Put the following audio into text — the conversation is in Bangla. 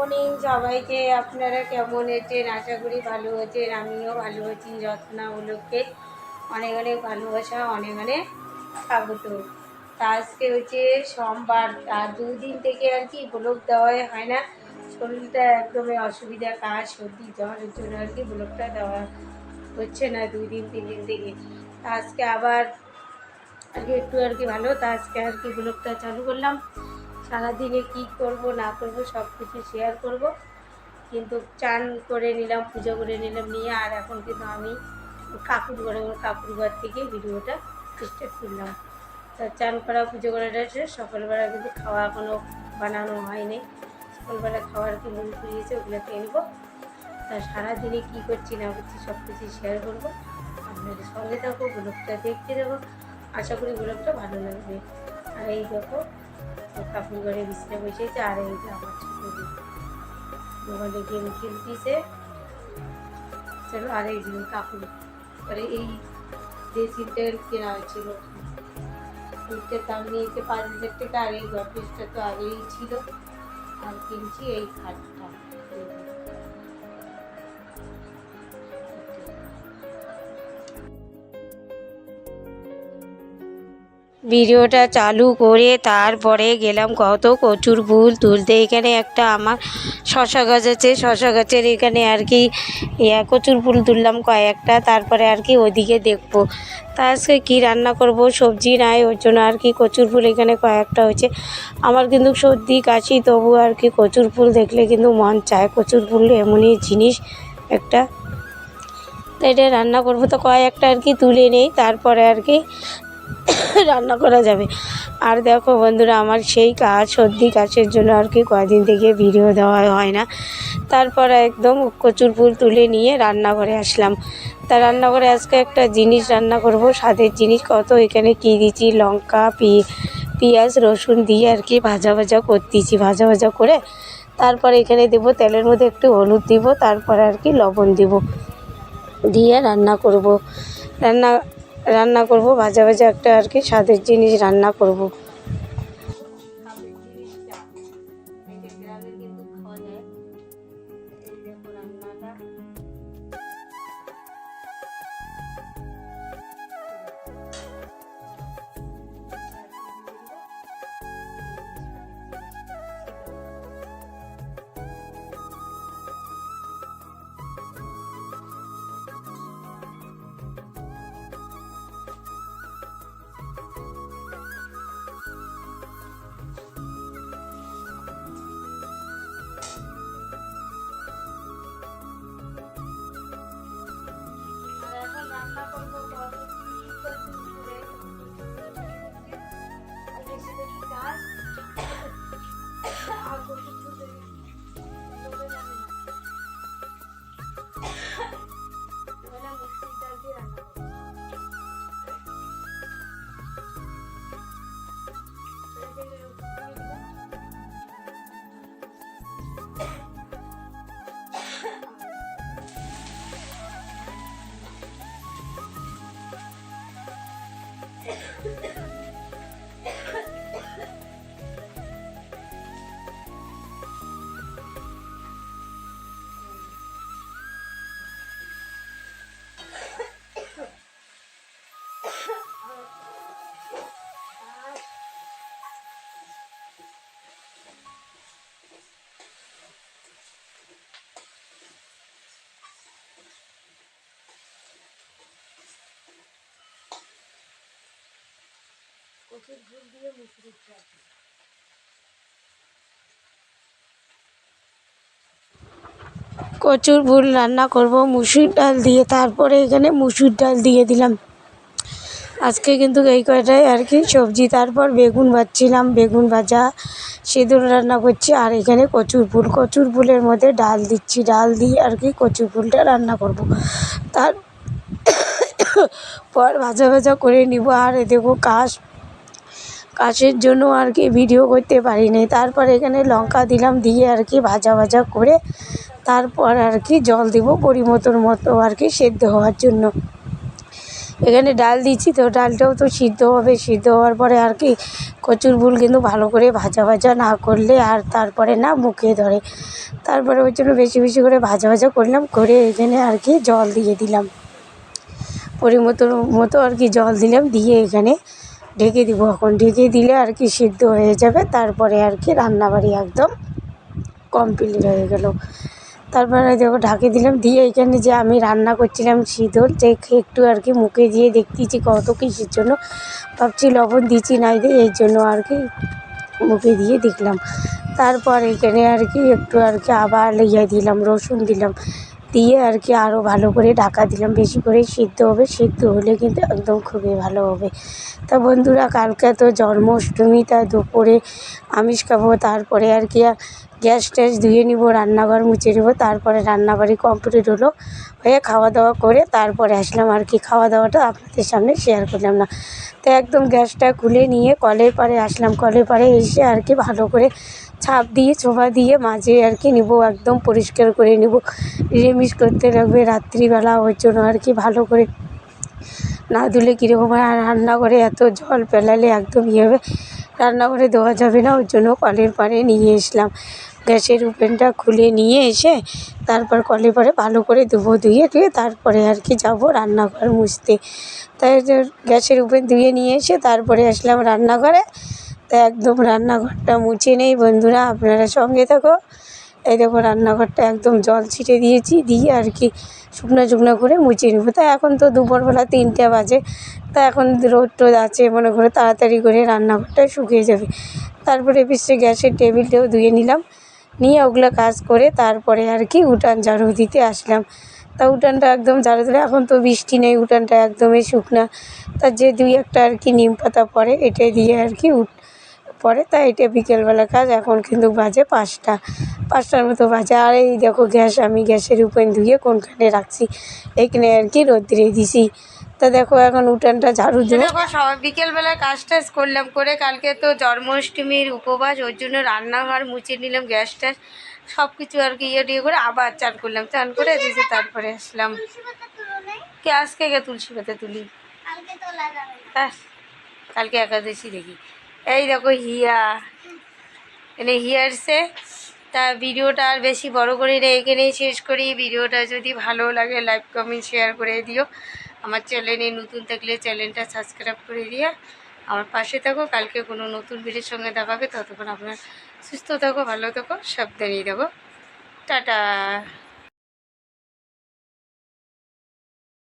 মর্নিং, সবাইকে আপনারা কেমন আছেন? আশা করি ভালো আছেন, আমিও ভালো আছি রত্না উলোককে অনেক অনেক ভালোবাসা, অনেক অনেক স্বাগত। তা আজকে হচ্ছে সোমবার আর দুদিন থেকে আর কি ব্লগ দেওয়া হয় না। শরীরটা একদমই অসুবিধা, কাজ, সর্দি জ্বরের জন্য আর কি ব্লগটা দেওয়া হচ্ছে না দুই দিন তিন দিন থেকে। তা আজকে আবার আর কি একটু আর কি ভালো, তা আজকে আর কি ব্লগটা চালু করলাম। সারাদিনে কি করব, না করব সব কিছু শেয়ার করব। কিন্তু চান করে নিলাম, পুজো করে নিলাম, নিয়ে আর এখন কিন্তু আমি কাকুর ঘরে কাকুর ঘর থেকে ভিডিওটা স্টার্ট করলাম। তা চান করা, পুজো করাটা সকালবেলা কিন্তু খাওয়া এখনও বানানো হয়নি। সকালবেলা খাওয়ার কি মন ফুরিয়েছে ওগুলো খেয়ে নেব। তা সারাদিনে কী করছি, না করছি সব কিছু শেয়ার করব। আপনাদের সঙ্গে থাকব ব্লগটা দেখতে দেবো আশা করি ব্লগটা ভালো লাগবে। আর এই দেখো কাপড় ঘরে বিছনে বসেছে আর এই যে আমার ছোটো মোবাইলে গেম খেলতেছে। চলো আর এই দিন কাপড় পরে এই ড্রেসিংটা কেনা হয়েছিল। দাম নিয়েছে পাঁচ হাজার টাকা আর এই গডরেজটা তো আগেই ছিল। আর কিনছি এই খাটটা। ভিডিওটা চালু করে তারপরে গেলাম কত কচুর ফুল তুলতে। এখানে একটা আমার শশা গাছ আছে, শশা গাছের এখানে আর কি, ইয়া কচুর ফুল তুললাম কয়েকটা, তারপরে আর কি ওদিকে দেখব। তা আজকে কী রান্না করব? সবজি নাই, ওর জন্য আর কি কচুর ফুল এখানে কয়েকটা হয়েছে। আমার কিন্তু সর্দি, কাশি, তবু আর কি কচুর ফুল দেখলে কিন্তু মন চায়। কচুর ফুল এমনই জিনিস একটা। তো এটা রান্না করব। তো কয়েকটা আর কি তুলে নেই, তারপরে আর কি রান্না করা যাবে। আর দেখো বন্ধুরা, আমার সেই কাজ, সর্দি কাশের জন্য আর কি কয়দিন থেকে ভিডিও দেওয়া হয় না। তারপর একদম কচুর ফুল তুলে নিয়ে রান্না করে আসলাম। তা রান্না করে আজকে একটা জিনিস রান্না করব, স্বাদের জিনিস কত? এখানে কী দিচ্ছি? লঙ্কা, পি, পেঁয়াজ, রসুন দিয়ে আর কি ভাজা ভাজা করতেছি, ভাজা ভাজা করে। তারপর এখানে দেব, তেলের মধ্যে একটু হলুদ দিব, তারপরে আর কি লবণ দিব। দিয়ে রান্না করব। রান্না রান্না করব ভাজা ভাজা একটা আর কি স্বাদের জিনিস রান্না করব। beautiful. কচুর ফুল দিয়ে কচুর ফুল রান্না করব, মুসুর ডাল দিয়ে, তারপরে এখানে মুসুর ডাল দিয়ে দিলাম। আজকে কিন্তু এই কয়টাই আর কি, সবজি, তারপর বেগুন ভাজছিলাম, বেগুন ভাজা, সিঁদুর রান্না করছি, আর এখানে কচুর ফুল কচুর ফুলের মধ্যে ডাল দিচ্ছি, ডাল দিয়ে আর কি কচুর ফুলটা রান্না করব। তার পর ভাজা ভাজা করে নিব, আর দেখো কাশ কাশের জন্য আর কি ভিডিও করতে পারিনি। তারপর এখানে লঙ্কা দিলাম, দিয়ে আর কি ভাজা ভাজা করে তারপর আর কি জল দিব পরিমতন মতো আর কি সেদ্ধ হওয়ার জন্য। এখানে ডাল দিচ্ছি তো, ডালটাও তো সিদ্ধ হবে। সিদ্ধ হওয়ার পরে আর কি কচুর ফুল কিন্তু ভালো করে ভাজা ভাজা না করলে আর তারপরে না মুখে ধরে। তারপরে ওই জন্য বেশি বেশি করে ভাজা ভাজা করলাম, করে এখানে আর কি জল দিয়ে দিলাম। পরিমতো মতো আর কি জল দিলাম, দিয়ে এখানে ঢেকে দিব। এখন ঢেকে দিলে আর কি সিদ্ধ হয়ে যাবে। তারপরে আর কি রান্নাবাড়ি একদম কমপ্লিট হয়ে গেল। তারপরে দেখো ঢাকে দিলাম। দিয়ে এখানে যে আমি রান্না করছিলাম শীতল যে একটু আর কি মুখে দিয়ে দেখতেছি কত কিসের জন্য। ভাবছি লবণ দিচ্ছি নাই দিয়ে এই জন্য আর কি মুখে দিয়ে দেখলাম। তারপর এখানে আর কি একটু আর কি আবার ইয়ে দিলাম, রসুন দিলাম। দিয়ে আর কি আরও ভালো করে ঢাকা দিলাম। বেশি করে সিদ্ধ হবে। সিদ্ধ হলে কিন্তু একদম খুবই ভালো হবে। তা বন্ধুরা, কালকে তো জন্মাষ্টমী, তা দুপুরে আমিষ খাব। তারপরে আর কি গ্যাস ট্যাস ধুয়ে নিব, রান্নাঘর মুছে নেব। তারপরে রান্নাবাড়ি কমপ্লিট হলো। হয়ে খাওয়া দাওয়া করে তারপরে আসলাম আর কি। খাওয়া দাওয়াটা আপনাদের সামনে শেয়ার করলাম না। তো একদম গ্যাসটা খুলে নিয়ে কলের পাড়ে আসলাম। কলের পাড়ে এসে আর কি ভালো করে ছাপ দিয়ে ছোপা দিয়ে মাঝে আর কি নেব, একদম পরিষ্কার করে নেব। রিমিক্স করতে লাগবে রাত্রিবেলা ওই জন্য আর কি ভালো করে। না ধুলে কীরকম আর রান্নাঘরে এত জল পেলালে একদম ইয়ে হবে, রান্নাঘরে দেওয়া যাবে না, ওর জন্য কলের পাড়ে নিয়ে এসলাম। গ্যাসের ওভেনটা খুলে নিয়ে এসে তারপর কলের পাড়ে ভালো করে ধুবো, ধুয়ে ধুয়ে তারপরে আর কি যাব রান্নাঘর মুছতে। তাই গ্যাসের ওভেন ধুয়ে নিয়ে এসে তারপরে আসলাম রান্নাঘরে। তা একদম রান্নাঘরটা মুছে নেই, বন্ধুরা, আপনারা সঙ্গে থাকো। এই দেখো, রান্নাঘরটা একদম জল ছিটে দিয়েছি, দিয়ে আর কি শুকনো শুকনো করে মুছে নেব। তা এখন তো দুপুরবেলা তিনটে বাজে, তা এখন রোদ টোদ আছে, মনে করে তাড়াতাড়ি করে রান্নাঘরটা শুকিয়ে যাবে। তারপরে পিছিয়ে গ্যাসের টেবিলটাও ধুয়ে নিলাম, নিয়ে ওগুলো কাজ করে তারপরে আর কি উঠান ঝাড়ু দিতে আসলাম। তা উঠানটা একদম ঝাড়ু দিলে, এখন তো বৃষ্টি নেই, উঠানটা একদমই শুকনা। তা যে দুই একটা আর কি নিম পাতা পড়ে, এটাই দিয়ে আর কি উঠ পরে তাই এটা বিকেলবেলা কাজ। এখন কিন্তু বাজে পাঁচটা। পাঁচটার মতো বাজে। আর এই দেখো গ্যাস আমি গ্যাসের উপরে ধুয়ে কোনখানে রাখছি এখানে আর কি রোদ্রে দিছি। তা দেখো এখন উঠানটা ঝাড়ু দেবো দেখো সবাই বিকেলবেলা কাজ টাজ করলাম করে কালকে তো জন্মাষ্টমীর উপবাস ওর জন্য রান্নাঘর মুছে নিলাম গ্যাস ট্যাস সব কিছু আর কি ইয়ে টিয়ে করে আবার চান করলাম। চান করে দিয়েছে তারপরে আসলাম। কে আজকে কে তুলসী পাতা তুলি? কালকে একাদশী দেখি। এই দেখো হিয়া। এনে হিয়া এসছে তা ভিডিওটা আর বেশি বড় করি না, এখানেই শেষ করি। ভিডিওটা যদি ভালো লাগে, লাইক, কমেন্ট, শেয়ার করে দিও। আমার চ্যানেলে নতুন থাকলে চ্যানেলটা সাবস্ক্রাইব করে দিও। আমার পাশে থাকো। কালকে কোনো নতুন ভিডিওর সঙ্গে দেখাবে ততক্ষণ আপনার সুস্থ থাকো, ভালো থাকো, সাবধানেই থাকো। টাটা।